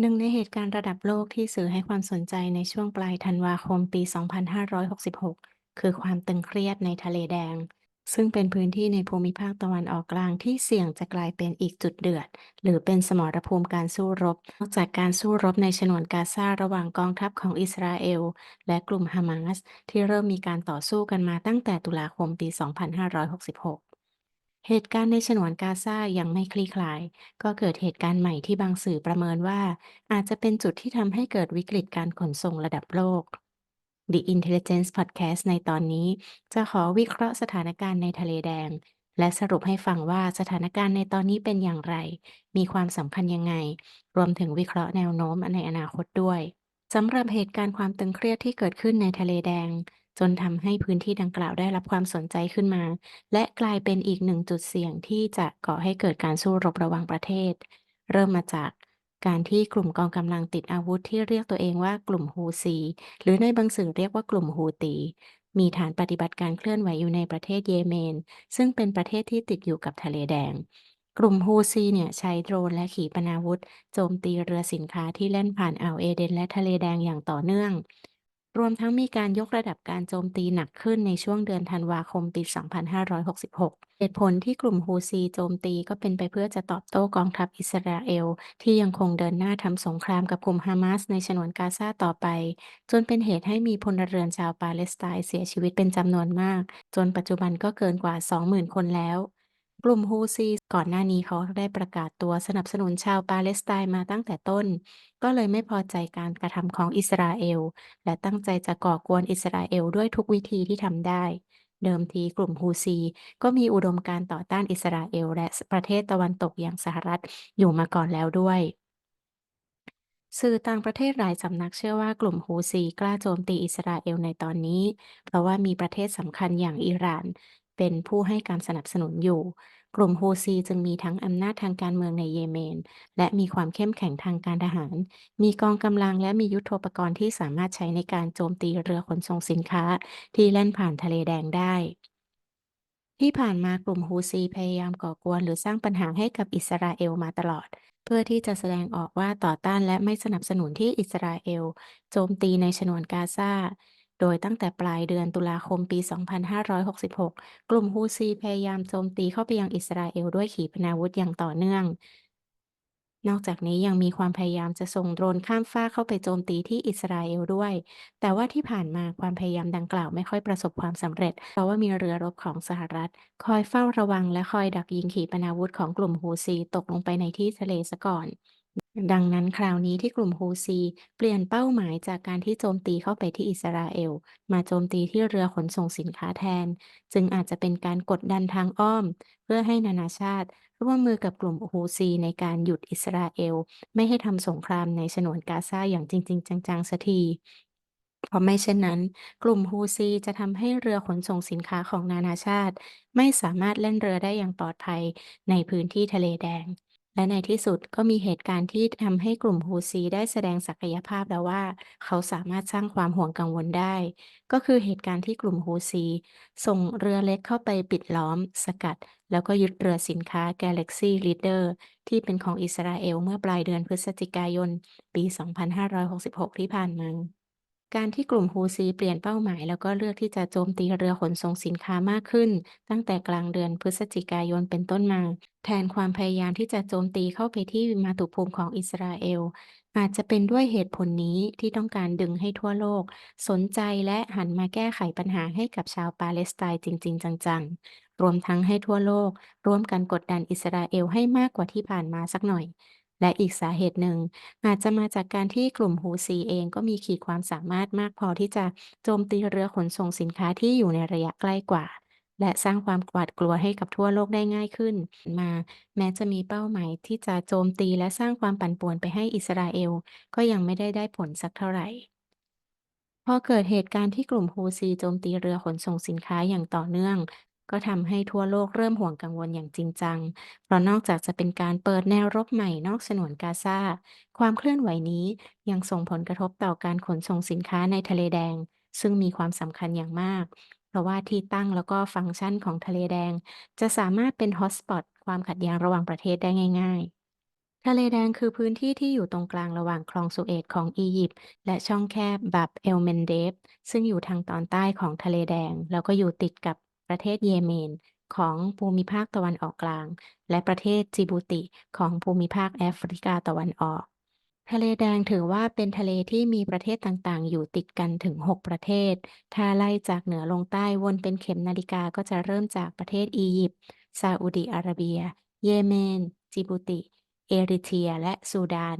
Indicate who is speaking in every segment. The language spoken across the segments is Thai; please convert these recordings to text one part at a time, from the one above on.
Speaker 1: หนึ่งในเหตุการณ์ระดับโลกที่สื่อให้ความสนใจในช่วงปลายธันวาคมปี 2566 คือความตึงเครียดในทะเลแดง ซึ่งเป็นพื้นที่ในภูมิภาคตะวันออกกลางที่เสี่ยงจะกลายเป็นอีกจุดเดือด หรือเป็นสมรภูมิการสู้รบ นอกจากการสู้รบในฉนวนกาซาระหว่างกองทัพของอิสราเอล และกลุ่มฮามาสที่เริ่มมีการต่อสู้กันมาตั้งแต่ตุลาคมปี 2566 เหตุการณ์ในฉนวนกาซายังไม่คลี่คลาย ก็เกิดเหตุการณ์ใหม่ที่บางสื่อประเมินว่า อาจจะเป็นจุดที่ทำให้เกิดวิกฤตการขนส่งระดับโลก The Intelligence Podcast ในตอนนี้จะขอวิเคราะห์สถานการณ์ในทะเลแดง และสรุปให้ฟังว่าสถานการณ์ในตอนนี้เป็นอย่างไร มีความสำคัญยังไง รวมถึงวิเคราะห์แนวโน้มในอนาคตด้วยสำหรับเหตุการณ์ความตึงเครียดที่เกิดขึ้นในทะเลแดง จนทำให้พื้นที่ดังกล่าวได้รับความสนใจขึ้นมา และกลายเป็นอีกหนึ่งจุดเสี่ยงที่จะก่อให้เกิดการสู้รบระหว่างประเทศ เริ่มมาจากการที่กลุ่มกองกำลังติดอาวุธที่เรียกตัวเองว่ากลุ่มฮูซี หรือในบางสื่อเรียกว่ากลุ่มฮูตี มีฐานปฏิบัติการเคลื่อนไหวอยู่ในประเทศเยเมน ซึ่งเป็นประเทศที่ติดอยู่กับทะเลแดง กลุ่มฮูซีเนี่ยใช้โดรนและขีปนาวุธ โจมตีเรือสินค้าที่แล่นผ่านอ่าวเอเดนและทะเลแดงอย่างต่อเนื่อง รวมทั้งมีการยกระดับการโจมตีหนักขึ้นในช่วงเดือนธันวาคมปี 2566 เหตุผลที่กลุ่มฮูซีโจมตีก็เป็นไปเพื่อจะตอบโต้กองทัพอิสราเอล ที่ยังคงเดินหน้าทำสงครามกับกลุ่มฮามาสในฉนวนกาซาต่อไป จนเป็นเหตุให้มีพลเรือนชาวปาเลสไตน์เสียชีวิตเป็นจำนวนมาก จนปัจจุบันก็เกินกว่า 20,000 คนแล้ว กลุ่มฮูซีก่อนหน้านี้เขาได้ประกาศตัวสนับสนุนชาวปาเลสไตน์มาตั้งแต่ต้น ก็เลยไม่พอใจการกระทำของอิสราเอล และตั้งใจจะก่อกวนอิสราเอลด้วยทุกวิธีที่ทำได้ เดิมทีกลุ่มฮูซี ก็มีอุดมการต่อต้านอิสราเอล และประเทศตะวันตกอย่างสหรัฐอยู่มาก่อนแล้วด้วยสื่อต่างประเทศหลายสำนักเชื่อว่ากลุ่มฮูซีกล้าโจมตีอิสราเอลในตอนนี้ เพราะว่ามีประเทศสำคัญอย่างอิหร่าน เป็นผู้ให้การสนับสนุนอยู่ กลุ่มฮูซีจึงมีทั้งอำนาจทางการเมืองในเยเมน และมีความเข้มแข็งทางการทหาร มีกองกำลังและมียุทโธปกรณ์ที่สามารถใช้ในการโจมตีเรือขนส่งสินค้า ที่แล่นผ่านทะเลแดงได้ที่ผ่านมากลุ่มฮูซีพยายามก่อกวนหรือสร้างปัญหาให้กับอิสราเอลมาตลอด เพื่อที่จะแสดงออกว่าต่อต้านและไม่สนับสนุนที่อิสราเอล โจมตีในฉนวนกาซา โดยตั้งแต่ปลายเดือนตุลาคมปี 2566 กลุ่มฮูซีพยายามโจมตีเข้าไปยังอิสราเอลด้วยขีปนาวุธอย่างต่อเนื่อง นอกจากนี้ยังมีความพยายามจะส่งโดรนข้ามฟากเข้าไปโจมตีที่อิสราเอลด้วย แต่ว่าที่ผ่านมาความพยายามดังกล่าวไม่ค่อยประสบความสำเร็จ เพราะว่ามีเรือรบของสหรัฐ คอยเฝ้าระวังและคอยดักยิงขีปนาวุธของกลุ่มฮูซีตกลงไปในที่ทะเลซะก่อน ดังนั้นคราวนี้ที่กลุ่มฮูซี เปลี่ยนเป้าหมายจากการที่โจมตีเข้าไปที่อิสราเอล มาโจมตีที่เรือขนส่งสินค้าแทน จึงอาจจะเป็นการกดดันทางอ้อม เพื่อให้นานาชาติ ร่วมมือกับกลุ่มฮูซีในการหยุดอิสราเอล ไม่ให้ทำสงครามในฉนวนกาซาอย่างจริง ๆ จังๆสักทีเพราะไม่เช่นนั้น กลุ่มฮูซีจะทำให้เรือขนส่งสินค้าของนานาชาติ ไม่สามารถแล่นเรือได้อย่างปลอดภัยในพื้นที่ทะเลแดง และในที่สุดก็มีเหตุการณ์ที่ทำให้กลุ่มฮูซีได้แสดงศักยภาพแล้วว่า เขาสามารถสร้างความห่วงกังวลได้ ก็คือเหตุการณ์ที่กลุ่มฮูซี ส่งเรือเล็กเข้าไปปิดล้อม สกัด แล้วก็ยึดเรือสินค้า Galaxy Leader ที่เป็นของอิสราเอลเมื่อปลายเดือนพฤศจิกายน ปี 2566 ที่ผ่านมา การที่กลุ่มฮูซีเปลี่ยนเป้าหมาย แล้วก็เลือกที่จะโจมตีเรือขนส่งสินค้ามากขึ้น ตั้งแต่กลางเดือนพฤศจิกายนเป็นต้นมา แทนความพยายามที่จะโจมตีเข้าไปที่มาตุภูมิของอิสราเอล อาจจะเป็นด้วยเหตุผลนี้ที่ต้องการดึงให้ทั่วโลก สนใจและหันมาแก้ไขปัญหาให้กับชาวปาเลสไตน์จริง ๆ จังๆ รวมทั้งให้ทั่วโลก ร่วมกันกดดันอิสราเอลให้มากกว่าที่ผ่านมาสักหน่อย และอีกสาเหตุหนึ่ง อาจจะมาจากการที่กลุ่มฮูซีเองก็มีขีดความสามารถมากพอที่จะโจมตีเรือขนส่งสินค้าที่อยู่ในระยะใกล้กว่า และสร้างความหวาดกลัวให้กับทั่วโลกได้ง่ายขึ้น มา แม้จะมีเป้าหมายที่จะโจมตีและสร้างความปั่นป่วนไปให้อิสราเอล ก็ยังไม่ได้ได้ผลสักเท่าไหร่พอเกิดเหตุการณ์ที่กลุ่มฮูซีโจมตีเรือขนส่งสินค้าอย่างต่อเนื่อง ก็ทำให้ทั่วโลกเริ่มห่วงกังวลอย่างจริงจัง เพราะนอกจากจะเป็นการเปิดแนวรบใหม่นอกฉนวนกาซา ความเคลื่อนไหวนี้ยังส่งผลกระทบต่อการขนส่งสินค้าในทะเลแดง ซึ่งมีความสำคัญอย่างมาก เพราะว่าที่ตั้งแล้วก็ฟังก์ชันของทะเลแดง จะสามารถเป็นฮอตสปอตความขัดแย้งระหว่างประเทศได้ง่าย ๆทะเลแดงคือพื้นที่ที่อยู่ตรงกลางระหว่างคลองสุเอซของอียิปต์และช่องแคบบับเอลเมนเดบซึ่งอยู่ทางตอนใต้ของทะเลแดง แล้วก็อยู่ติดกับ ประเทศเยเมน ของภูมิภาคตะวันออกกลาง และประเทศจิบูติของภูมิภาคแอฟริกาตะวันออก ทะเลแดงถือว่าเป็นทะเลที่มีประเทศต่างๆ อยู่ติดกันถึง 6 ประเทศ ถ้าไล่จากเหนือลงใต้วนเป็นเข็มนาฬิกาก็จะเริ่มจากประเทศอียิปต์ซาอุดิอาระเบีย เยเมน จิบูติ เอริเทีย และซูดาน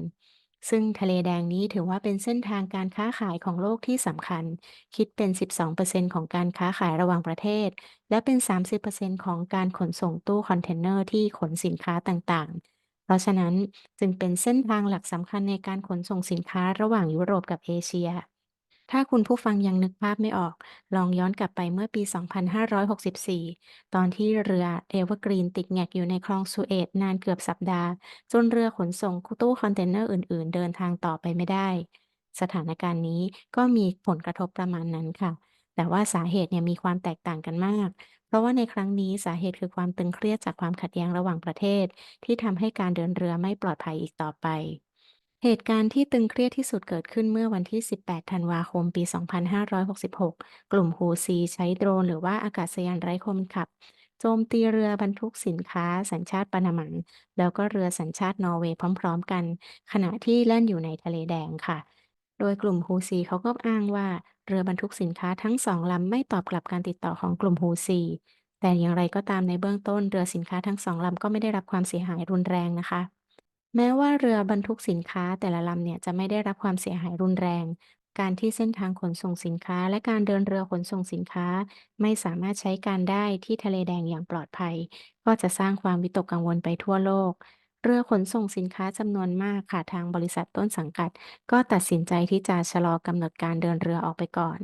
Speaker 1: ซึ่งทะเลแดงนี้ถือว่าเป็นเส้นทางการค้าขายของโลกที่สำคัญ คิดเป็น 12%ของการค้าขายระหว่างประเทศ และเป็น 30%ของการขนส่งตู้คอนเทนเนอร์ที่ขนสินค้าต่างๆ เพราะฉะนั้นจึงเป็นเส้นทางหลักสำคัญในการขนส่งสินค้าระหว่างยุโรปกับเอเชีย ถ้าคุณผู้ฟังยังนึกภาพไม่ออก ลองย้อนกลับไปเมื่อปี 2564 ตอนที่เรือเอเวอร์กรีนติดแงกอยู่ในคลองสุเอซนานเกือบสัปดาห์ จนเรือขนส่งตู้คอนเทนเนอร์อื่น ๆ เดินทางต่อไปไม่ได้ สถานการณ์นี้ก็มีผลกระทบประมาณนั้นค่ะ แต่ว่าสาเหตุเนี่ยมีความแตกต่างกันมาก เพราะว่าในครั้งนี้สาเหตุคือความตึงเครียดจากความขัดแย้งระหว่างประเทศ ที่ทำให้การเดินเรือไม่ปลอดภัยอีกต่อไป เหตุการณ์ที่ตึงเครียดที่สุดเกิดขึ้นเมื่อวันที่ 18 ธันวาคม ปี 2566 กลุ่มฮูซีใช้โดรนหรือว่าอากาศยานไร้คนขับ โจมตีเรือบรรทุกสินค้า สัญชาติปานามาแล้วก็เรือสัญชาตินอร์เวย์พร้อม ๆ กัน ขณะที่แล่นอยู่ในทะเลแดงค่ะ โดยกลุ่มฮูซีเขาก็อ้างว่าเรือบรรทุกสินค้าทั้งสองลำไม่ตอบกลับการติดต่อของกลุ่มฮูซีแต่อย่างไรก็ตามในเบื้องต้นเรือสินค้าทั้งสองลำก็ไม่ได้รับความเสียหายรุนแรงนะคะ แม้ว่าเรือบรรทุกสินค้าแต่ละลำเนี่ยจะไม่ได้รับความเสียหายรุนแรง การที่เส้นทางขนส่งสินค้า และการเดินเรือขนส่งสินค้า ไม่สามารถใช้การได้ที่ทะเลแดงอย่างปลอดภัย ก็จะสร้างความวิตกกังวลไปทั่วโลก เรือขนส่งสินค้าจำนวนมากค่ะทางบริษัทต้นสังกัด ก็ตัดสินใจที่จะชะลอกำหนดการเดินเรือออกไปก่อน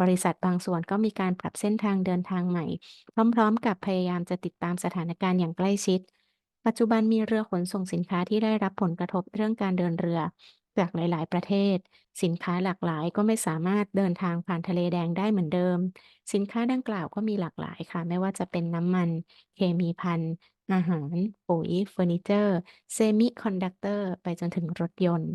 Speaker 1: บริษัทบางส่วนก็มีการปรับเส้นทางเดินทางใหม่ พร้อม ๆ กับพยายามจะติดตามสถานการณ์อย่างใกล้ชิด ปัจจุบันมีเรือขนส่งสินค้าที่ได้รับผลกระทบเรื่องการเดินเรือจากหลาย ๆ ประเทศ สินค้าหลากหลายก็ไม่สามารถเดินทางผ่านทะเลแดงได้เหมือนเดิม สินค้าดังกล่าวก็มีหลากหลายค่ะ ไม่ว่าจะเป็นน้ำมัน เคมีภัณฑ์ อาหาร ปุ๋ย เฟอร์นิเจอร์ เซมิคอนดักเตอร์ ไปจนถึงรถยนต์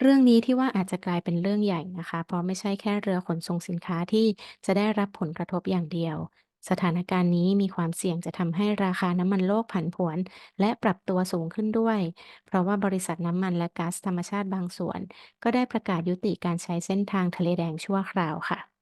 Speaker 1: เรื่องนี้ที่ว่าอาจจะกลายเป็นเรื่องใหญ่นะคะ เพราะไม่ใช่แค่เรือขนส่งสินค้าที่จะได้รับผลกระทบอย่างเดียว สถานการณ์นี้มีความเสี่ยงจะทำให้ราคาน้ำมันโลกผันผวน และปรับตัวสูงขึ้นด้วย เพราะว่าบริษัทน้ำมันและก๊าซธรรมชาติบางส่วน ก็ได้ประกาศยุติการใช้เส้นทางทะเลแดงชั่วคราวค่ะ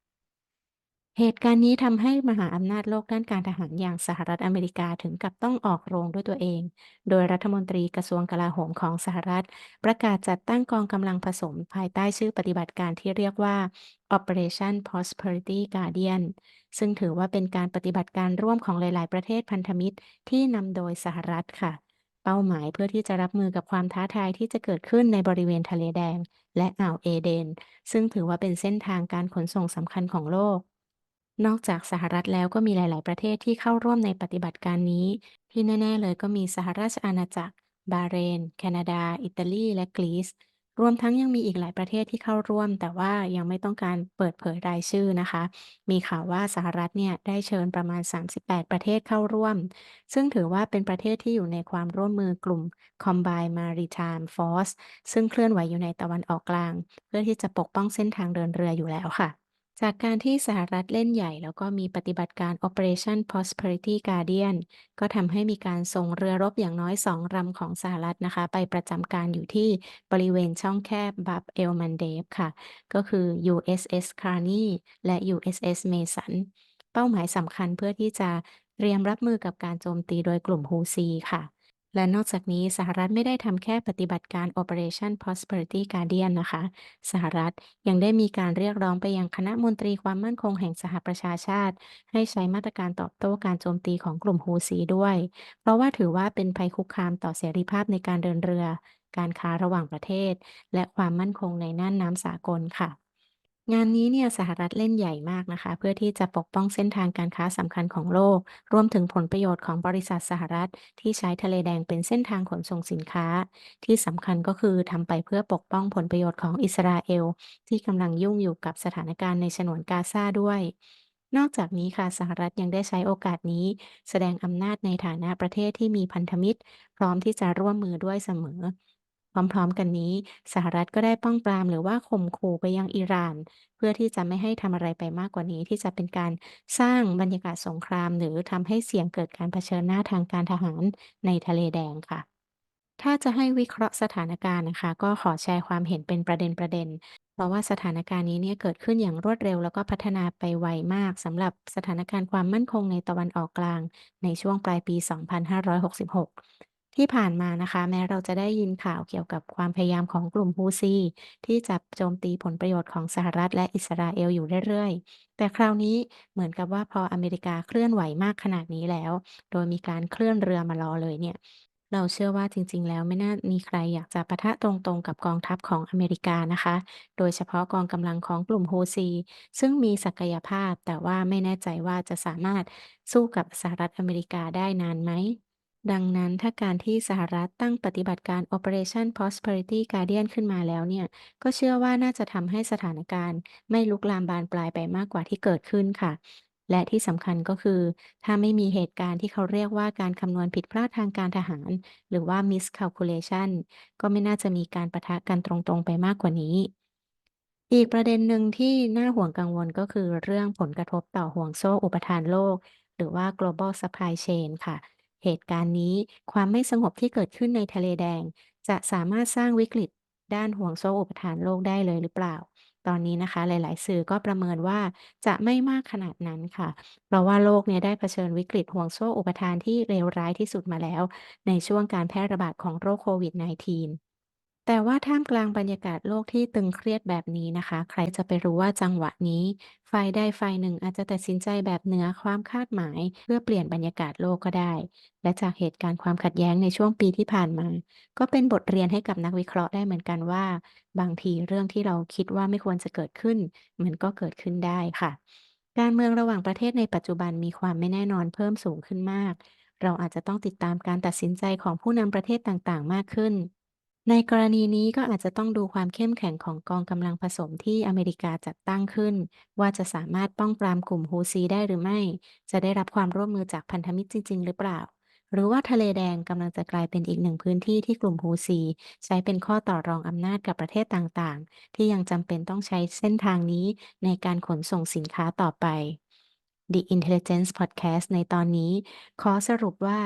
Speaker 1: เหตุการณ์นี้ทำให้มหาอำนาจโลกด้านการทหารอย่างสหรัฐอเมริกาถึงกับต้องออกโรงด้วยตัวเอง โดยรัฐมนตรีกระทรวงกลาโหมของสหรัฐ ประกาศจัดตั้งกองกำลังผสมภายใต้ชื่อปฏิบัติการที่เรียกว่า Operation Prosperity Guardian ซึ่งถือว่าเป็นการปฏิบัติการร่วมของหลาย ๆ ประเทศพันธมิตรที่นำโดยสหรัฐค่ะ เป้าหมายเพื่อที่จะรับมือกับความท้าทายที่จะเกิดขึ้นในบริเวณทะเลแดง และอ่าวเอเดน ซึ่งถือว่าเป็นเส้นทางการขนส่งสำคัญของโลก นอกจากสหรัฐแล้วก็มีหลาย ๆ ประเทศที่เข้าร่วมในปฏิบัติการนี้ ที่แน่ ๆ เลยก็มีสหราชอาณาจักร บาเรน แคนาดา อิตาลี และกรีซ รวมทั้งยังมีอีกหลายประเทศที่เข้าร่วม แต่ว่ายังไม่ต้องการเปิดเผยรายชื่อนะคะ มีข่าวว่าสหรัฐเนี่ยได้เชิญประมาณ 38 ประเทศเข้าร่วม ซึ่งถือว่าเป็นประเทศที่อยู่ในความร่วมมือกลุ่ม Combined Maritime Force ซึ่งเคลื่อนไหวอยู่ในตะวันออกกลาง เพื่อที่จะปกป้องเส้นทางเดินเรืออยู่แล้วค่ะ จากการที่สหรัฐเล่นใหญ่แล้วก็มีปฏิบัติการ Operation Prosperity Guardian ก็ทำให้มีการส่งเรือรบอย่างน้อยสองลำของสหรัฐนะคะ ไปประจำการอยู่ที่บริเวณช่องแคบบับเอลมันเดฟค่ะ ก็คือ USS Carney และ USS Mason เป้าหมายสำคัญเพื่อที่จะเตรียมรับมือกับการโจมตีโดยกลุ่มฮูซีค่ะ และนอกจากนี้สหรัฐไม่ได้ทำแค่ปฏิบัติการ Operation Prosperity Guardian นะคะ สหรัฐยังได้มีการเรียกร้องไปยังคณะมนตรีความมั่นคงแห่งสหประชาชาติ ให้ใช้มาตรการตอบโต้การโจมตีของกลุ่มฮูซีด้วย เพราะว่าถือว่าเป็นภัยคุกคามต่อเสรีภาพในการเดินเรือ การค้าระหว่างประเทศ และความมั่นคงในน่านน้ำสากลค่ะ งานนี้เนี่ยสหรัฐเล่นใหญ่มากนะคะ เพื่อที่จะปกป้องเส้นทางการค้าสำคัญของโลก รวมถึงผลประโยชน์ของบริษัทสหรัฐ ที่ใช้ทะเลแดงเป็นเส้นทางขนส่งสินค้า ที่สำคัญก็คือทำไปเพื่อปกป้องผลประโยชน์ของอิสราเอล ที่กำลังยุ่งอยู่กับสถานการณ์ในฉนวนกาซาด้วย นอกจากนี้ค่ะสหรัฐยังได้ใช้โอกาสนี้ แสดงอำนาจในฐานะประเทศที่มีพันธมิตร พร้อมที่จะร่วมมือด้วยเสมอ พร้อมๆ กันนี้ สหรัฐก็ได้ป้องปรามหรือว่าข่มขู่ไปยังอิหร่าน เพื่อที่จะไม่ให้ทำอะไรไปมากกว่านี้ ที่จะเป็นการสร้างบรรยากาศสงคราม หรือทำให้เสี่ยงเกิดการเผชิญหน้าทางการทหารในทะเลแดงค่ะ ถ้าจะให้วิเคราะห์สถานการณ์นะคะ ก็ขอแชร์ความเห็นเป็นประเด็นๆเพราะว่าสถานการณ์นี้เนี่ยเกิดขึ้นอย่างรวดเร็ว แล้วก็พัฒนาไปไวมากสำหรับสถานการณ์ความมั่นคงในตะวันออกกลาง ในช่วงปลายปี 2566 ที่ผ่านมานะคะ แม้เราจะได้ยินข่าวเกี่ยวกับความพยายามของกลุ่มฮูซีที่จะโจมตีผลประโยชน์ของสหรัฐและอิสราเอลอยู่เรื่อยๆ แต่คราวนี้เหมือนกับว่าพออเมริกาเคลื่อนไหวมากขนาดนี้แล้ว โดยมีการเคลื่อนเรือมารอเลยเนี่ย เราเชื่อว่าจริงๆ แล้วไม่น่ามีใครอยากจะปะทะตรงๆ กับกองทัพของอเมริกานะคะ โดยเฉพาะกองกำลังของกลุ่ม Houthi ซึ่งมีศักยภาพแต่ว่าไม่แน่ใจว่าจะสามารถสู้กับสหรัฐอเมริกาได้นานไหม ดังนั้นถ้าการที่สหรัฐตั้งปฏิบัติการ Operation Prosperity Guardian ขึ้นมาแล้วเนี่ย ก็เชื่อว่าน่าจะทำให้สถานการณ์ไม่ลุกลามบานปลายไปมากกว่าที่เกิดขึ้นค่ะ และที่สำคัญก็คือ ถ้าไม่มีเหตุการณ์ที่เขาเรียกว่าการคำนวณผิดพลาดทางการทหาร หรือว่า miscalculation ก็ไม่น่าจะมีการปะทะกันตรงๆ ไปมากกว่านี้อีกประเด็นหนึ่งที่น่าห่วงกังวลก็คือเรื่องผลกระทบต่อห่วงโซ่อุปทานโลก หรือว่า global supply chain ค่ะ เหตุการณ์นี้ความไม่สงบที่เกิดขึ้นในทะเลแดง จะสามารถสร้างวิกฤต ด้านห่วงโซ่อุปทานโลกได้เลยหรือเปล่า ตอนนี้นะคะ หลาย ๆ สื่อก็ประเมินว่าจะไม่มากขนาดนั้นค่ะ เพราะว่าโลกเนี่ยได้เผชิญวิกฤตห่วงโซ่อุปทานที่เลวร้ายที่สุดมาแล้ว ในช่วงการแพร่ระบาดของโรคโควิด -19 แต่ว่าท่ามกลางบรรยากาศโลกที่ตึงเครียดแบบนี้นะคะ ใครจะไปรู้ว่าจังหวะนี้ ฝ่ายใดฝ่ายหนึ่งอาจจะตัดสินใจแบบเหนือความคาดหมาย เพื่อเปลี่ยนบรรยากาศโลกก็ได้ และจากเหตุการณ์ความขัดแย้งในช่วงปีที่ผ่านมา ก็เป็นบทเรียนให้กับนักวิเคราะห์ได้เหมือนกันว่า บางทีเรื่องที่เราคิดว่าไม่ควรจะเกิดขึ้น มันก็เกิดขึ้นได้ค่ะ การเมืองระหว่างประเทศในปัจจุบันมีความไม่แน่นอนเพิ่มสูงขึ้นมาก เราอาจจะต้องติดตามการตัดสินใจของผู้นำประเทศต่างๆ มากขึ้น ในกรณีนี้ก็อาจจะต้องดูความเข้มแข็งของกองกำลังผสมที่อเมริกาจัดตั้งขึ้น ว่าจะสามารถป้องปรามกลุ่มฮูซีได้หรือไม่ จะได้รับความร่วมมือจากพันธมิตรจริง ๆ หรือเปล่า หรือว่าทะเลแดงกำลังจะกลายเป็นอีกหนึ่งพื้นที่ที่กลุ่มฮูซี ใช้เป็นข้อต่อรองอำนาจกับประเทศต่างๆ ที่ยังจำเป็นต้องใช้เส้นทางนี้ในการขนส่งสินค้าต่อไป The Intelligence Podcast ในตอนนี้ ขอสรุปว่า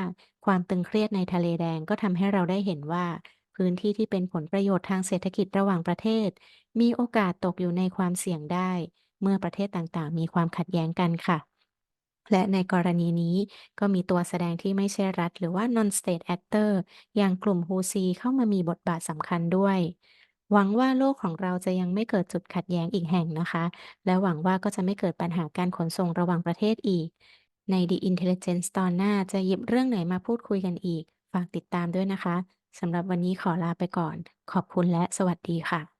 Speaker 1: ความตึงเครียดในทะเลแดงก็ทำให้เราได้เห็นว่า พื้นที่ที่เป็นผลประโยชน์ทางเศรษฐกิจระหว่างประเทศ มีโอกาสตกอยู่ในความเสี่ยงได้ เมื่อประเทศต่างๆ มีความขัดแย้งกันค่ะ และในกรณีนี้ก็มีตัวแสดงที่ไม่ใช่รัฐ หรือว่า non-state actor อย่างกลุ่มฮูซีเข้ามามีบทบาทสำคัญด้วยหวังว่าโลกของเราจะยังไม่เกิดจุดขัดแย้งอีกแห่งนะคะ และหวังว่าก็จะไม่เกิดปัญหาการขนส่งระหว่างประเทศอีก ใน The Intelligence ตอนหน้าจะหยิบเรื่องไหนมาพูดคุยกันอีก ฝากติดตามด้วยนะคะ สำหรับวันนี้ขอลาไปก่อน ขอบคุณและสวัสดีค่ะ